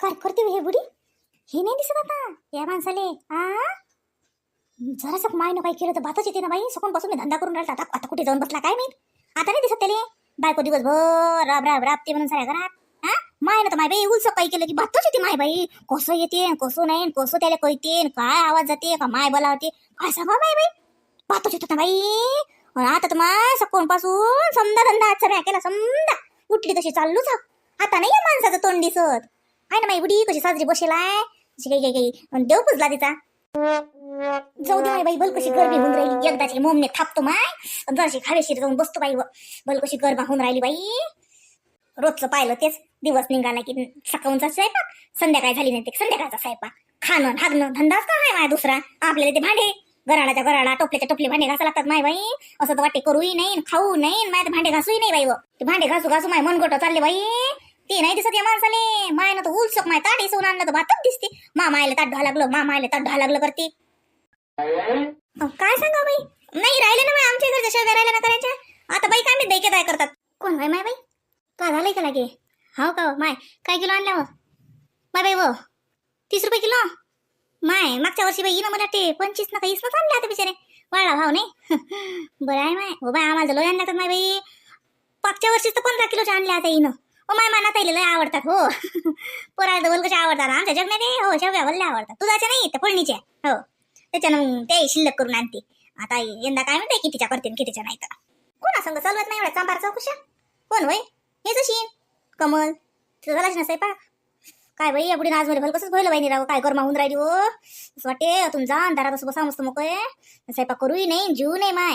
काय करते हे बुडी. हे नाही दिसत आता. या माणसाले. आ? जरासं मायनं काही केलं तर भातच येते ना बाई. सकाळपासून मी धंदा करून राहिला. आता आता कुठे जाऊन बसला काय माहीत? आता नाही दिसत त्याले. बायको दिवसभर राब राब राबते म्हणून साऱ्या घरात. हा मायनं तर माय बाई उलसं काही केलं की भातच येते माय बाई. कसं येते कसं नाही कसं त्याला कळते काय आवाज जाते का माय बोलावते. काय सांगा माय बाई? भातच येत ना बाई. आता तर माय सकाळपासून समजा धंदा आज सगळ्या केला समजा उठली तशी चाललो हा. आता नाही या माणसाचं तोंड दिसत. आहे ना माई बुडी कशी साजरी बसेलाय अशी काही काही काही देव पुजला तिचा. जाऊ दे माय बाई बल कशी गरमी होऊन राहिली. एकदाची मोमने थापतो माय. अन जराशी खावेशीर जाऊन बसतो बाई बल कशी गरबा होऊन राहिली बाई. रोजचं पाहिलं तेच. दिवस निघाला की सकाळचा स्वयंपाक संध्याकाळ झाली नाही ते संध्याकाळचा स्वयंपाक. खाणं हागणं धंदाच का आहे माय दुसरा. आपल्याला ते भांडे गराडाच्या गराडा टोपल्याच्या टोपले भांडे घासा लागतात माय बाई. असं तर वाटे करूही नाही खाऊ नाही माय तर भांडे घासूही नाही बाई व. ते भांडे घासू घासू माय मनगोट चालले बाई. ते नाही दिसत या माणसाले. मायनं तर उलसक माय ताट इसवून आणलं तर भातच दिसते. मा मायला ताट ढा लागलं मा मायला ताट ढा लागलं करते अहो, काय सांगा बाई? नाही राहिले ना बाई आमच्या घरच्या शेवग्या राहिल्या ना करायच्या? आता बाई काय मी दैके काय करतात. कोण बाई माय बाई? का झालंय का लागे? हो का हो, माय काय किलो आणल्या हो माय बाई व तीस रुपये किलो? माय मागच्या वर्षी बाई ना मला ते पंचवीस ना काहीच ना आणले आता बिचारे. वाढला भाव नाही? बरं आहे माय. हो बाय आम्हाला लोय आणल्या तर माय बाई. मागच्या वर्षीच तर पंधरा किलोच्या आणल्या आता इनं. हो माय माना ताईला लय आवडतात हो. पोराला तर बोल कशा आवडतात आमच्या जगण्यात हो शेवग्या वल्ल्या आवडतात. दुधाच्या नाही तर फोडणीच्या हो. त्याच्यानं मग ते शिल्लक करून आणते. आता यंदा काय म्हणते कितीच्या करते कितीच्या नाही तर. कोणा संग चालवत नाही एवढ्या चांबार चौकशा? कोण होय? हेच अशी कमल तुझं झालाच ना स्वयंपाक? काय बाई या पुढे मध्ये भल कसंच भरलं बाई राव काय गरमा माहून राहिली हो. असं वाटे तुम जा दारात असं बसा मस्त मोकळे. स्वयंपाक करूही नाही जीव नाही माय.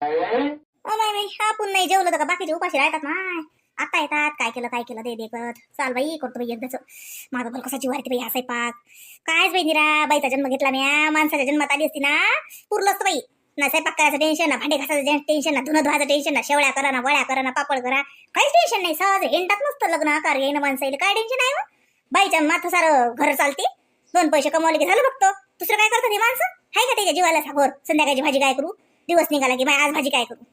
ओ माय बाई आपण नाही जेवलं तर का बाकीचे उपाशी राहतात माय? आता येतात. काय केलं काय केलं दे दे चाल बाई करतो बाई एकदाच. माझं भल कसा जीव बाई हा स्वयंपाक. कायच बाई निरा बाईचा जन्म घेतला म्या. माणसाच्या जन्मात आली असती ना पुरलं असतं बाई. ना स्वयंपाक करायचं टेन्शन ना भांडे घासायचं टेन्शन ना धुणं धुवायचं टेन्शन ना शेवळ्या करा ना वळ्या करा ना पापड करा. काहीच टेन्शन नाही सहज हेंटात नसतं लग्न आकार माणसं येईल. काय टेन्शन आहे हो? बाईच्या माथं सारं घर चालते. दोन पैसे कमावले की झालं बघतो दुसरं काय करतात हे माणसं? आहे का त्याच्या जीवाला साखर संध्याकाळची भाजी काय करू? दिवस निघाला की बाय आज भाजी काय करू?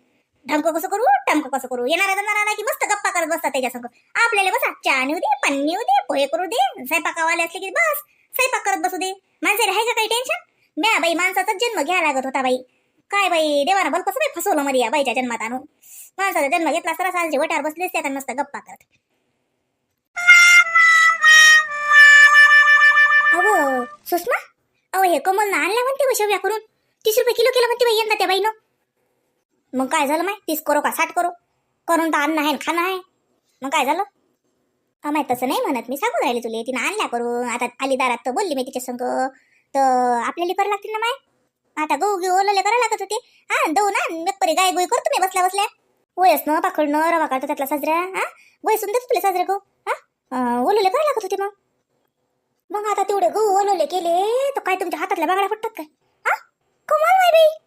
ढमकं कसं करू? टमकं कसं करू? येणारा जाणारा नाही की मस्त गप्पा करत बसतात त्याच्यासंग आपल्याला बसा चहा नेऊ दे पाणी नेऊ दे पोहे करू दे स्वयंपाकावाले असले की बस स्वयंपाक करत बसू दे. माणसाला आहे का काही टेन्शन म्या बाई माणसाचाच जन्म घ्या लागत होता बाई. काय बाई देवाना बल कसं बाई फसवलं मरी या बाईच्या जन्मात आणून. माणसाचा जन्म घेतला सरा सालचे वटार बसलेच त्या मस्त गप्पा करत. अहो सुषमा? अहो हे कमल ना आणल्या म्हणते शेव्या करून. तीस रुपये किलो केलं म्हणते बाई यंदा त्या बाईनं. मग काय झालं माय तीस करो का साठ करो करून तर अन्न आहे न खाणं आहे. मग काय झालं? माय तसं नाही म्हणत. मी सांगून राहिले तुले तिनं आणल्या करून. आता आली दारात तर बोलली मी तिच्या संग. तर आपल्याला करावं लागतील ना माय? आता गहू घेऊ ओलले करावं लागत होते. हा दऊ ना मेकपरी गाय गोई करतो मी बसल्या बसल्या. वयस न पाखडणं रवा काढतो त्यातला साजऱ्या. हा वय सुंदर तुला साजरे गहू. हा ओलले करायला लागत होते मग. मग आता तेवढे गहू ओलवले केले तर काय तुमच्या हातातल्या बागड्या फुटतात काय? हा? कमाल माय बाई.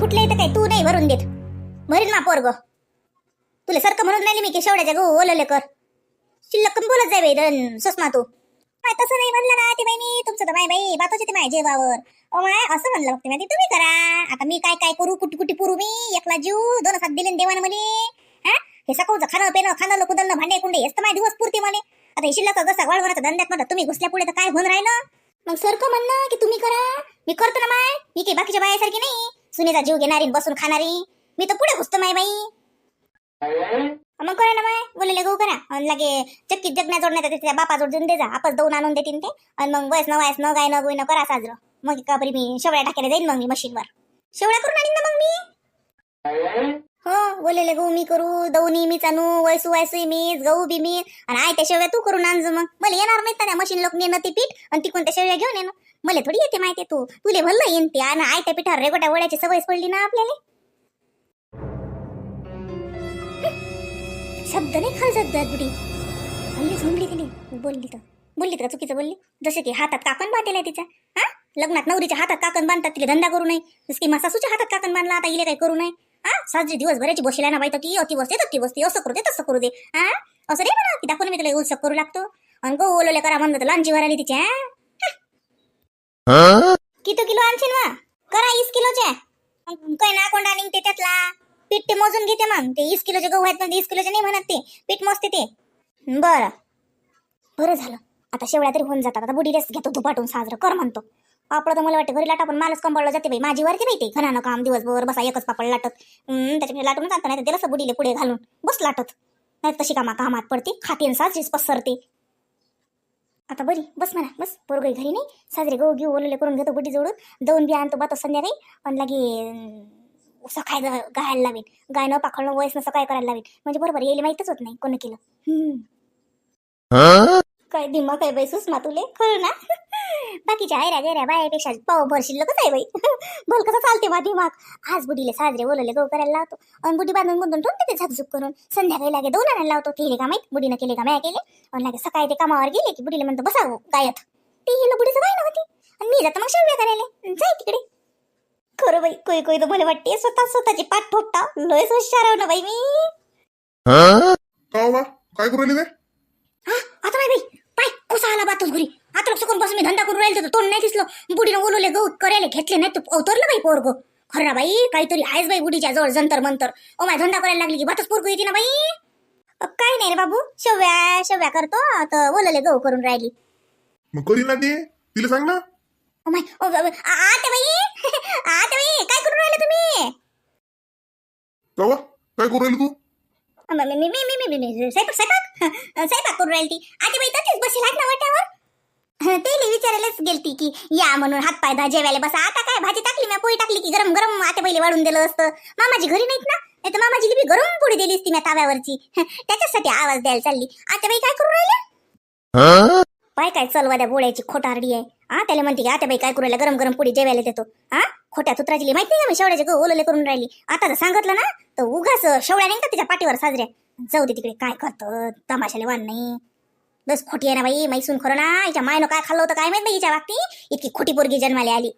फुटले तर काय? तू नाही भरून देत. भरीन मा पोरग. तुला सारखं म्हणून नाही मी की शेवड्याच्या गहू ओलले कर. शिल्लक कमी बोलत जाय बाई दन सुषमा तू. काय तसं नाही म्हणलं ना ते बाई मी तुमचं तर बाई बाई बातच येते माझ्या जेवावर. ओ माय असं म्हणलं बघते माहिती तुम्ही करा. आता मी काय काय करू कुठे कुटी पुरू मी? एकला जीव दोन हात दिले न देवानं म्हणे. हा? हे सकाळचं खाणं पेणं खाणं कुदलनं भांडे कुंडे हेच तर माझे दिवस पुरते म्हणे. आता हे शिल्लक जसा वाढवण्याचा धंद्यात मध्ये तुम्ही घुसल्या पुढे तर काय होऊन राहिलं? मग सरकं म्हणणं की तुम्ही करा. मी करतो ना माय. मी काही बाकीच्या बायासारखी नाही. सुनेचा जीव घेणारी बसून खाणारी. मी तर पुढे घुसतो माय बाई. मग करा ना माय बोलले गहू करा. आणि लगे चक्की जगण्या जोडण्यात त्या बापा जोड देऊन दे जा. आपण दौन आणून देतील ते. आणि मग वयस न वयस न गाय न गोय न करा साजरं. मग का बरी मी शेवळ्या टाकायला जाईन मग मी मशीनवर. शेवळ्या करून आणीन ना मग मी. हो बोललेले गहू मी करू दौनी मी चानू वयसू वयसू मीच गहू बी मी. आणि आय त्या शेवया तू करून आणजो मग. मला येणार नाही त्या मशीन लोक नेणं ती पीठ. आणि तिकडून त्या शेवया घेऊन येणं. मला थोडी येते माहिती तू. तुले भरलं येईन ते. आणि आय त्या पिठावर रेगोट्या वड्याची सवय पडली ना आपल्याला. शब्द नाही खाल जात बुडी. हल्लीच झोंबली तिने. बोलली तर. बोलली तर चुकीचं बोलली. जसे की हातात काकण बांधलेला आहे तिच्या हा? लग्नात नवरीच्या हातात काकण बांधतात तिला धंदा करू नये. जसं की सासूच्या हातात काकण बांधला आता इले काही करू नये. हा? साजरी दिवसभराची बसला ना बाई तर की अति बसते ती बसते असं करू दे तसं करू दे. हा? असं नाही म्हणा की दाखवून मी तुला उत्सव करू लागतो. आणि गो ओलोले करा म्हणलं तर लहानची तिच्या किती किलो आणशील वा? करा वीस किलोच्या काय ना कोंडा निघते त्यातला. पीठ ते मोजून घेते मग. ते वीस किलोचे गहू आहेत ना वीस किलोचे नाही म्हणत ते. पीठ मोजते ते. बरं. बरं झालं. आता शेवळ्या तरी होऊन जातात. आता बुडीलेच घेतो धुपाटून साजरं. कर म्हणतो. पापड तर मला वाटतं घरी लाटा पण मालच कंबाळलं जाते बाई. माझी वरती बाई ते. घरानं काम दिवसभर बसा एकच पापड लाटत. त्याच्याकडे लाटून जातो नाही तर दिलं बुडीले पुढे घालून. बस लाटत. नाही तशी कामा कामात पडते. खाते आणि साजरीच पसरते. आता बरी बस म्हणा बस. पोरगई घरी नाही. साजरे गहू घेऊ ओलले करून घेतो बुडी जोडून. दोन बी आणतो बातो संध्याकाळी. पण लगे सकाळी गायला लावीन. गायनं पाखळणं वयसनं सकाळी करायला लावीन. म्हणजे बरोबर येईल माहीतच होत नाही कोणी केलं. काय दिमाग आहे बाई सुषमा तुले? खरं ना? बाकीच्या आयऱ्या गेऱ्या बायापेक्षा पाव भर शिल्लकच आहे बाई? भल कसं चालते बा दिमाग आज बुडीले साजरे ओलले गहू करायला लावतो. आणि बुडी बांधून बुंधून ठेवून ते झाकझुक करून संध्याकाळी लागे दोन आणायला लावतो. केले का माहीत? बुडीनं केले का म्या केले? आणि लागे सकाळी ते कामावर गेले की बुडीला म्हणतो बसा हो, गायत. ती हिला बुडीचं काय नव्हती आणि मी जातो मग शेवया करायला. जाय तिकडे. खरं बाई कोई कोई तर मला वाटते स्वतः स्वतःची पाठ ठोकता. लयच हुशार ना बाई मी. का हो? काय करू हा, आता बाई बाई. पाय कसा आला बातच घरी. आता लक्ष कोण बसून मी धंदा करून राहिलो तर तोंड नाही दिसलं. बुडीनं ओलवले गहू करायला घेतले नाही तर अवतरलं बाई पोरग. खरं ना बाई काहीतरी आहेच बाई बुडीच्या जवळ जंतर मंतर. ओ माय धंदा करायला लागली की बातच पोरग येते ना बाई? काय नाही रे बाबू शेव्या शेव्या करतो आता ओलवले गहू करून राहिली. मग करी ना ती तिला सांग ना. ओ माय ओ बाई, आते बाई आते बाई काय करून राहिले तुम्ही? काय करू राहिली तू? मी मी मी मी मी मी स्वयंपाक स्वयंपाक? स्वयंपाक करून राहिली ती. आते बाई तशीच बसेल ना वाट्यावर. तेली विचारायलाच गेलती की या म्हणून हात पाय धा जेवायला बसा. आता काय भाजी टाकली मी पोळी टाकली की गरम गरम आता पहिले वाढून दिलं असतं. मामाजी घरी नाहीत ना? नाही तर मामाजी बी गरम पोळी दिली असती मी ताव्यावरची. त्याच्यासाठी आवाज द्यायला चालली. आता बाई काय करू राहिले पाय काय चलवा त्या गोळ्याची खोटारडी आहे. हा त्याला म्हणते की आता बाई काय करू गरम गरम पोळी जेवायला देतो. हा खोट्या तुत्राची माहिती नाही का मी शेवड्याचे ओलले करून राहिली. आता जर सांगितलं ना तर उगाच शेवड्या नाही का तिच्या पाठीवर साजऱ्या. जाऊ दे तिकडे काय करतं? तमाशाले वान नाही. बस खोटी आहे ना बाई मैसून खरं ना हिच्या मायनं काय खाल्लं होतं काय माहीत नाही हिच्या बाबतीत? इतकी खोटी पोरगी जन्माला आली.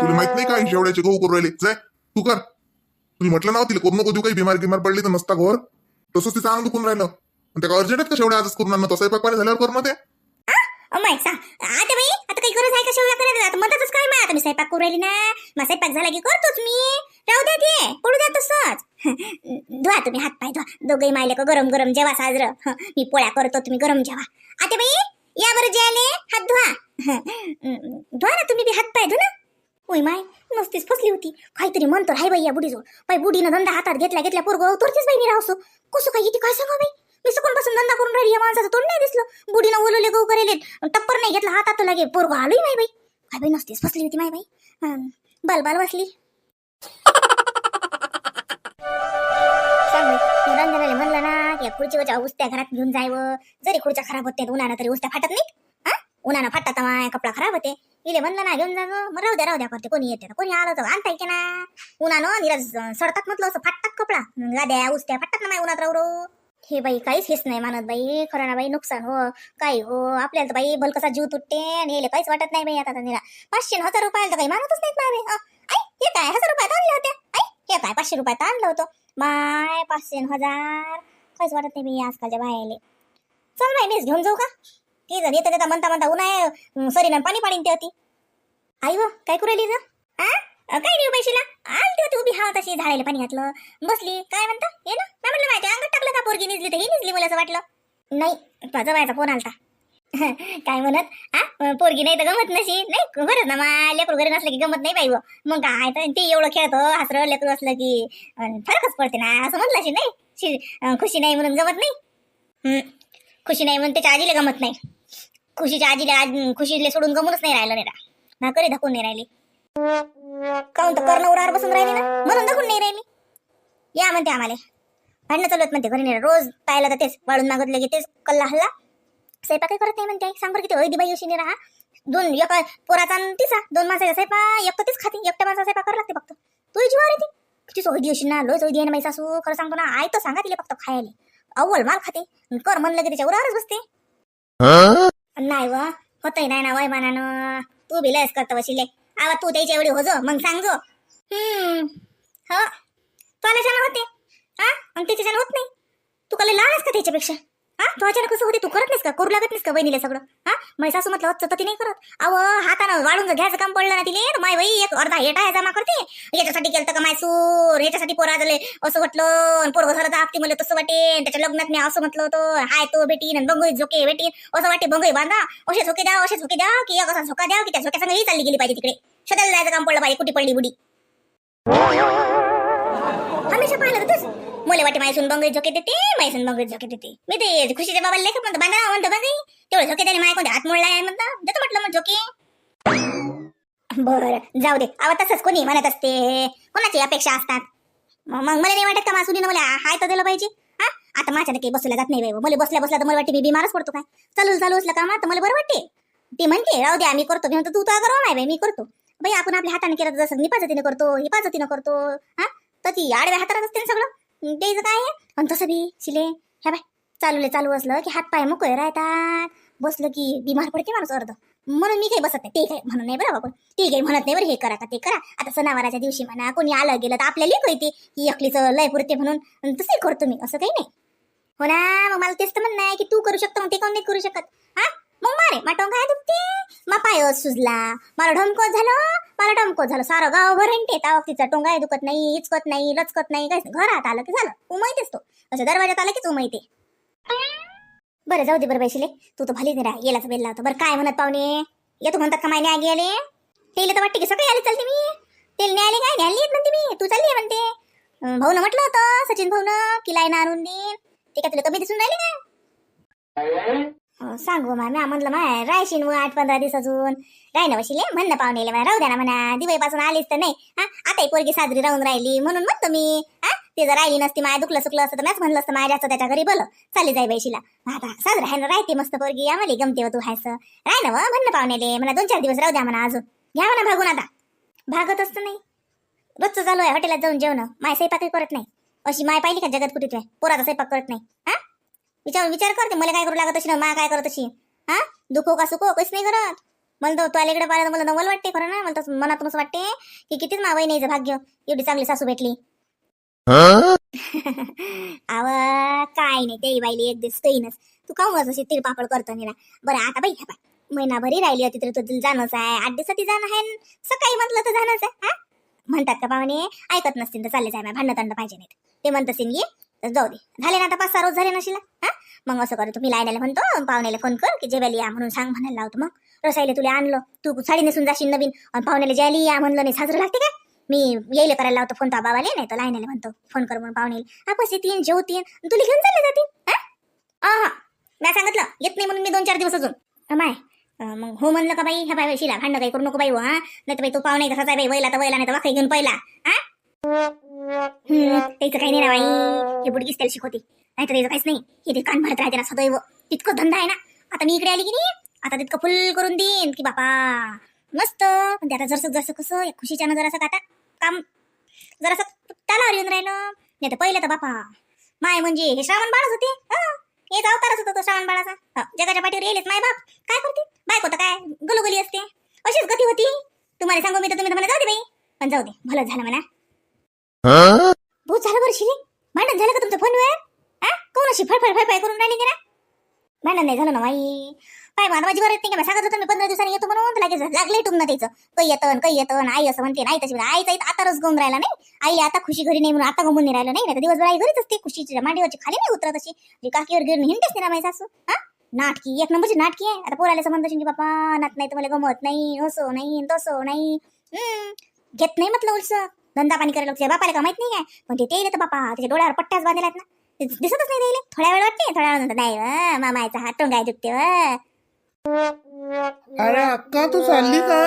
तुला माहीत नाही का ही शेवड्याचे गहू करू राहिले? जाय तू कर. तुम्ही म्हटलं ना तिला करू नको देऊ काही बिमार गिमार पडली तर नसता घर. तसंच तिचं अंग दुखून राहिलं. आणि त्या अर्जंट आहेत का शेवड्या आजच करून आणणं? तसं पाणी झाल्यावर कर ना ते सांग आता बाई आता काही गरज आहे का शेवया करायला? आता काय माय आता मी स्वयंपाक करू राहिली ना. मग स्वयंपाक झाला की करतोच मी. राहू द्या ते पडू द्या तसंच. धुवा तुम्ही हात पाय धुवा. दोघही मायले का गरम गरम जेवा साजरं. मी पोळ्या करतो तुम्ही गरम जेवा. आता बाई या बरं जेले हात धुवा. धुवा ना तुम्ही बी हात पाय धु ना ओय माय नुसतीच फसली होती. काहीतरी म्हणतो हाय बाई या बुडीजवळ बाई बुडीनं धंदा हातात घेतला घेतल्या पोरगो तुरतीच बाई मी राहसो कसं काय येते काय सांगा बाई? मी सकून पासून धंदा करून राहिली या माणसाचं तोंड नाही दिसलं. बुडीनं ओलवले गहू करेले टप्पर नाही घेतला हातात लागे पोरगो आलोय माय बाई. काय बाई नुसतीच फसली होती माय बाई. बाल बाल बसली रंजनाला म्हणलं ना की या खुर्चीवरच्या उस्त्या घरात घेऊन जायव. जरी खुर्च्या खराब होत्या उन्हानं तरी उस्त्या फाटत नाहीत. हा? उन्हाळा फाटतात माय कपडा खराब होते. इले म्हणलं ना घेऊन जा मग राहू द्या राहू द्या करते कोणी येते कोणी आलं तर आणता येते ना. उन्हानं निराज सडतात म्हटलं असं फाटतात कपडा. गाद्या उस्त्या फाटतात ना माय उन्हात राहू राहू. हे बाई काहीच हेच नाही मानत बाई. खरं ना बाई नुकसान हो काही हो. आपल्याला तर बाई भलकसा जीव तुटते आणि हे काहीच वाटत नाही बाई आता निरा पाचशे हजार रुपयाला तर काही मानतच नाहीत माय हे काय? हजार रुपयात आणले होते हे काय? पाचशे रुपयात आणलं होतं. माय पाचशे न हजार. काहीच वाटत नाही मी आजकालच्या बायाले. चल बाई मीच घेऊन जाऊ का? ती जर येतं देता म्हणता म्हणता उन्हा सरीनं पाणी पाडीन ते होती आई व काय करू राहिली ग? आ? काय नाही पैशीला आली होती उभी हा तशी झाडायला पाणी घातलं. बसली काय म्हणता? ये ना. म्हटलं माहिती अंगात टाकलं का पोरगी निजली तर ही निजली मला असं वाटलं. नाही माझा बायचा फोन आलता. काय म्हणत? हा पोरगी नाही तर गमत नशी. नाही खरंच ना मा लेकरू घरी नसलं की गमत नाही बाई मग काय तर ते एवढं खेळतो हसरं लेकरू असलं की फरकच पडते ना असं म्हटलं अशी नाही खुशी नाही म्हणून गमत नाही? खुशी नाही म्हणून त्याच्या आजीला गमत नाही. खुशीच्या आजीला आज खुशीले सोडून गमूनच नाही राहिलं नाही ना करी धकून नाही राहिली. काऊन तर कर्ण उरार बसून राहिली ना? म्हणून धकून नाही राहिली. या म्हणते आम्हाला. भांडणं चालू आहेत म्हणते घरी नाही रोज पाहिलं तर तेच वाढून मागितलं की तेच कल्ला हल्ला. स्वयंपाकही करत नाही म्हणते. सांग बरं किती हळदी बाई उशी राहा. दोन एक पोराचा आणि तिचा दोन माणसाचा स्वयंपाक एकटं तीच खाते. एकट्या माणसाचा स्वयंपाक करावं लागते फक्त. तू जीवावर येते किती सोयदी अशी ना लोय सोयदी आहे ना माझी सासू. खरं सांगतो ना आई तर सांगा तिला फक्त खायला. अव्वल माल खाते. कर म्हणलं की त्याच्या उरावरच बसते. नाही व होतय नाही ना वय मानानं. तू बी लयच करतो वशिले. आवा तू त्याच्या एवढी होजो मग सांगजो. हम्म. हो. तुला छान होते. हा? मग त्याच्या होत नाही. तू कले लहान का त्याच्यापेक्षा? हा? तू अचानक कसं होते तू करत नाहीस का? करू लागत नाहीस का बहिणीला सगळं? हा? माझी सासू म्हटलं होतं ती नाही करत. अहो हातानं वाळून घ्यायचं काम पडलं ना तिने माय बाई एक अर्धा हेटा आहे जमा करते. याच्यासाठी केलं का माय सूर? याच्यासाठी पोरा झाले असं म्हटलं पोरग झालं तर आपती मला तसं वाटेन त्याच्या लग्नात मी असं म्हटलं होतं. हाय तो बेटीन आणि बंगई झोके बेटीन असं वाटे बंगई बांधा असे झोके द्या असे झोके द्या की एक असा झोका द्या की त्या झोक्या ही चालली गेली पाहिजे तिकडे. शोधायला जायचं काम पडलं पाहिजे कुठे पडली बुडी. हमेशा पाहिलं होतंच. मुले वाटे मायसून बंगई झोके देते मायसून बंगई झोके देते. मी ते खुशीच्या बाबाला लेखक म्हणतो बांधा म्हणतो बंगई तेवढे झोके त्याने माय कोणते हात मोडला आहे म्हणतं. देतो म्हटलं मग झोके. बरं जाऊ दे. आवा तसंच कोणी म्हणत असते. कोणाची अपेक्षा असतात? मग मला नाही वाटत का मासुनीनं मला हाय तर दिलं पाहिजे? हा? आता माझ्या काही बसल्या जात नाही बाई. मला बसल्या बसल्या तर मला वाटते मी बिमारच पडतो काय? चालू चालू असलं का तर मला बरं वाटते. ती म्हणते राहू दे आम्ही करतो. मी म्हणतो तू तर करू नाही बाई मी करतो. बाई आपण आपल्या हाताने केलं तर जसं पद्धतीने करतो हिपाचतीनं करतो. हा? तर ती आडव्या हाताला असते ना सगळं. तेच काय आहे? आणि तसं बी शिले ह्या बाय चालूले चालू असलं की हात पाय मोकळे राहतात. बसलं की बिमार पडते माणूस अर्ध. म्हणून मी काही बसत नाही. ते काही म्हणून नाही बरं बाबा. ते काही म्हणत नाही बरं हे करा का ते करा. आता सणावाराच्या दिवशी म्हणा कोणी आलं गेलं तर आपल्याला कळते की एकलीचं लय पुरते म्हणून. तसंही करतो मी. असं काही नाही. हो ना मग मला तेच तर म्हणणं आहे की तू करू शकतो मग ते काऊन नाही करू शकत. हा? मग मारे मा टोंग दुखते मा पाय सुजला मला ढमकत झालं मला ढमकत झालं. सारं गावभर हिंडते त्या तिचा टोंगाय दुखत नाही इचकत नाही लचकत नाही काय घरात आलं की झालं उमायतेच तो असं दरवाजात आलं कीच उमायते बरं जाऊ दे बरं बैशिले तू तर भली नाही राह येलाच बेलला बरं काय म्हणत पाहुणे? येतो म्हणतात का माय आगे आले तेल तर वाटते की सकाळी आले चालते मी. तेल न्यायले काय? न्यायला येत म्हणते मी. तू चालली आहे म्हणते. भाऊ भाऊनं म्हटलं होतं सचिन भाऊनं की लाईन आणून देईन ते काय तुला कमी दिसून राहिले ना सांग मा म्या म्हणलं माय रायशीन व आठ पंधरा दिवस अजून राय ना वशिले म्हणणं ना पाहुणेले म्हणा राहू द्या ना म्हणा दिवाळीपासून आलीच तर नाही. हा आता ही पोरगी साजरी राहून राहिली म्हणून म्हणतो मी. हा ते जर राहिली नसती माय दुखलं सुकलं असतं तर मॅच म्हणलं असतं माय त्याच्या घरी बोल चालली जाई बैशीला. आता साजरा आहे ना राहते मस्त पोरगी आम्हाला गमते व तू हायचं राय ना व म्हणणं पाहुणेले म्हणा दोन चार दिवस राहू द्या म्हणा अजून. घ्या म्हणा भागून आता. भागत असतं नाही. रोजचं चालू आहे हॉटेलात जाऊन जेवण. माय स्वयंपाकही करत नाही. अशी माय पाहिली का जगत कुठे पोराचा स्वयंपाक करत नाही. हा? विचार विचार करते मला काय करू लागत अशी ना मा काय करत अशी? हा? दुखो का सुखो? काहीच नाही करत. मला तर तो इकडे पाहिलं तर मला नवल वाटते खरं ना. मला तर वाटते की कितीच मा नाही भाग्य. एवढी चांगली सासू भेटली. आव काय नाही. ते बाईली एक दिवस कहीनच तू का असं अशी तिरपापड करतो निरा बरं आता बाई ह्या बाई महिनाभरी राहिली होती तर तुझं जाणंच आहे. आठ दिवसात जाणं आहे सकाळी म्हटलं तर जाणंच आहे हा? म्हणतात का पाहुणे ऐकत नसतील तर चालले जाय भांडण तांड पाहिजे नाहीत. ते म्हणत असेल ये जाऊ दे. झाले ना आता पाच सहा रोज झाले नशिला. हा? मग असं करतो मी लायनाला म्हणतो पाहुण्याला फोन कर की जेवायला या म्हणून सांग म्हणायला लावतो मग. रसाईला तुला आणलं तू साडी नेसून जाशील नवीन आणि पाहुण्याला जायला या म्हणलं नाही साजरं लागते का? मी येईल करायला लावतो फोन तो बाबाले नाही तर लायनाला म्हणतो फोन कर म्हणून पाहुण्याला. आपस येतील जेवतील तुला घेऊन चालले जातील. हा? हा मी सांगितलं? येत नाही म्हणून मी दोन चार दिवस अजून. माय. मग हो म्हणलं का बाई? ह्या बाई शिला भांडण काही करू नको बाई हो, हा. नाही तर बाई तू पाहुणे कसा बाई वैला तर वैला नाही तर वाकई घेऊन पहिला हा? त्याचं काही नाही ना बाई. हे बुडगीच त्याला शिकवते नाही तर त्याचं काहीच नाही. हे ते कान भरत राहते ना सदैव तितकं धंदा आहे ना. आता मी इकडे आली की नाही आता तितकं फुल करून देईन की बापा. मस्त. पण ते आता जरसं जसं कसं या खुशीच्यानं जरासं आता काम जरासं त्याला येऊन राहिलं. नाही तर पहिलं तर बापा. माय म्हणजे हे श्रावण बाळच होते. हे. अवतारच होता तो श्रावण बाळाचा. जगाच्या पाठीवर येईलच माय बाप. काय करते? बायको तर काय गुलगुली असते. अशीच गती होती. तुम्हाला सांगू मी तर तुम्ही तर मला जाऊ दे बाई. पण जाऊ दे भलं झालं म्हणा. भूत झालं बरं शिली भांडण झालं का तुमचं फोनवर हा कोण अशी फळफळ फळफळ करून राहिली की ना भांडण नाही झालं ना माई पाय मला माझी गरज नाही का मी सांगत होतं मी पंधरा दिवसांनी येतो म्हणून तर लगेच लागले टुमनं त्याचं. काही येतं काही येतं आई असं म्हणते नाही तशी आईचा इथं आता रस गमून राहिला नाही. आई आता खुशी घरी नाही म्हणून आता गमून नाही राहिलं नाही तर दिवसभर आई घरीच असते खुशीच्या मांडीवरची खाली नाही उतरत अशी. काकीवर गिरून हिंडतेच नाही ना माझी सासू. हा नाटकी एक नंबरची नाटकी आहे. आता पोराला समजत की बापा नात नाही तुम्हाला गमत नाही असो नाही तसो नाही. हम्म, घेत नाही म्हटलं उलसं. धंदा पाणी करायला तुझ्या बापाला का माहीत नाही काय पण ते ते तर बापा. त्याच्या डोळ्यावर पट्ट्याच बांधलेला आहेत ना. ते दिसतच नाही त्याला थोड्या वेळ वाटते. थोड्या वेळ नंतर नाही व, मामाचा हात टोंगाय दुखते व. अरे अक्का तू चालली का?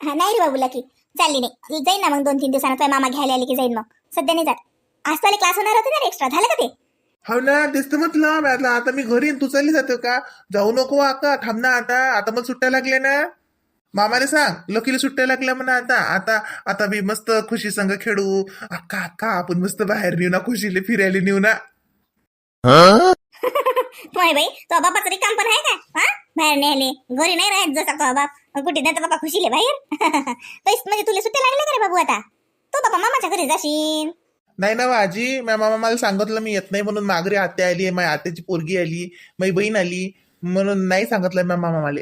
हा नाही रे बाबूला की चालली नाही. जाईन ना मग दोन तीन दिवसानं. तुझ्या मामा घ्यायला आले की जाईन मग. सध्या नाही जात. आज त्याला क्लास होणार होते ना एक्स्ट्रा झालं का ते? हो ना तेच तर म्हटलं आता मी घरी तू चालली जातो का? जाऊ नको अक्का. थांब ना आता. आता मग सुट्ट्या लागल्या ना. मामाने सांग लकीला सुट्ट्या लागल्या म्हणा आता आता आता मी मस्त खुशी संग खेळू. अक्का अक्का आपण मस्त बाहेर नेऊ ना खुशीले फिरायला नेऊ ना. होय बाई तो बापाचं तरी काम पण आहे का? हा? बाहेर घरी नाही राहत जसा तो बाप. मग कुठे नाही तर बापा खुशीले बाहेर. पैस म्हणजे तुला सुट्ट्या लागल्या का रे बाबू आता? तो बापा मामाच्या घरी जाशील. नाही ना आजी माझ्या मामा मला सांगितलं मी येत नाही म्हणून माघारी आत्या आली माझ्या आत्याची पोरगी आली माझी बहीण आली म्हणून नाही सांगितलं माझ्या मामा मला.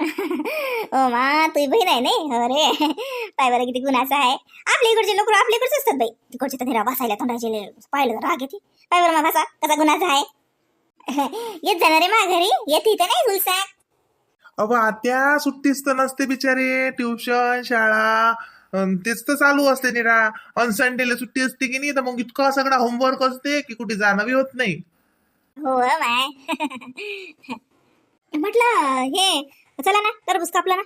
ओ मा तुझी बहीण आहे नाही? अरे पाय बरं किती गुन्हाचं आहे. आपल्या इकडचे लोक आपल्या इकडचे असतात बाई. तिकडचे तर निरा बसायला तोंडाचे पाहिलं तर राग येते. पाय बरं मग कसा कसा गुन्हाचा आहे. येत जाणार रे मा घरी. येते इथं नाही हुलसा अबा आत्या सुट्टीच तर नसते बिचारे. ट्युशन शाळा अन तेच तर चालू असते निरा. अन संडेला सुट्टी असते की नाही तर मग इतका सगळा होमवर्क असते की कुठे जाणं बी होत नाही. हो माय. म्हटलं हे चला ना टरबूज कापला ना.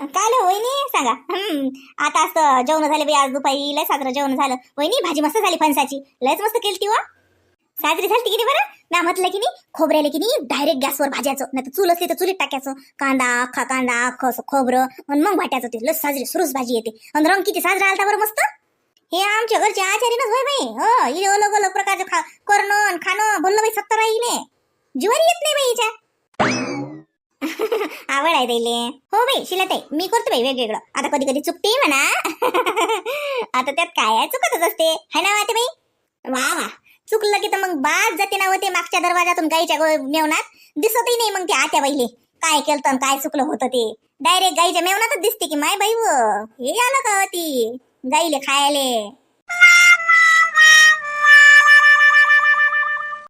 काय लो वहिनी? सांगा. हम्म आता असं जेवण झाले बाई आज दुपारी लय साजरं जेवण झालं. वहिनी भाजी मस्त झाली फणसाची लयच मस्त केली ती वा. साजरी झाली की बरं? ना म्हटलं की नाही खोबऱ्याला की नाही डायरेक्ट गॅसवर भाजायचं नाही तर चूल असली तर चुलीत टाकायचं. कांदा अख्खा कांदा अख्खं असं खोबरं आणि मग वाटायचं ते लस साजरी सुरूच भाजी येते. आणि रंग किती साजरा आलता बरं मस्त. हे आमच्या घरचे आचार्यनच होय बाई. हो इले अलग अलग प्रकारचे खा करणं आणि खाणं बोललं बाई सत्तर राहीने जीवारी येत नाही बाई हिच्या काय राहिले हो बाई शिलाताई मी करतो बाई वेगवेगळं. आता कधी कधी चुकते म्हणा. आता त्यात काय आहे? चुकतच असते. है ना वाते बाई? वा वा. चुकलं की तर मग बाद जाते ना होते मागच्या दरवाजातून गाईच्या मेवनात दिसतही नाही मग ते आत्या बाईले. काय केलं काय चुकलं होतं ते. डायरेक्ट गाईच्या मेवनातच दिसते की माय बाई हे आलं का ती? गाईले खायले.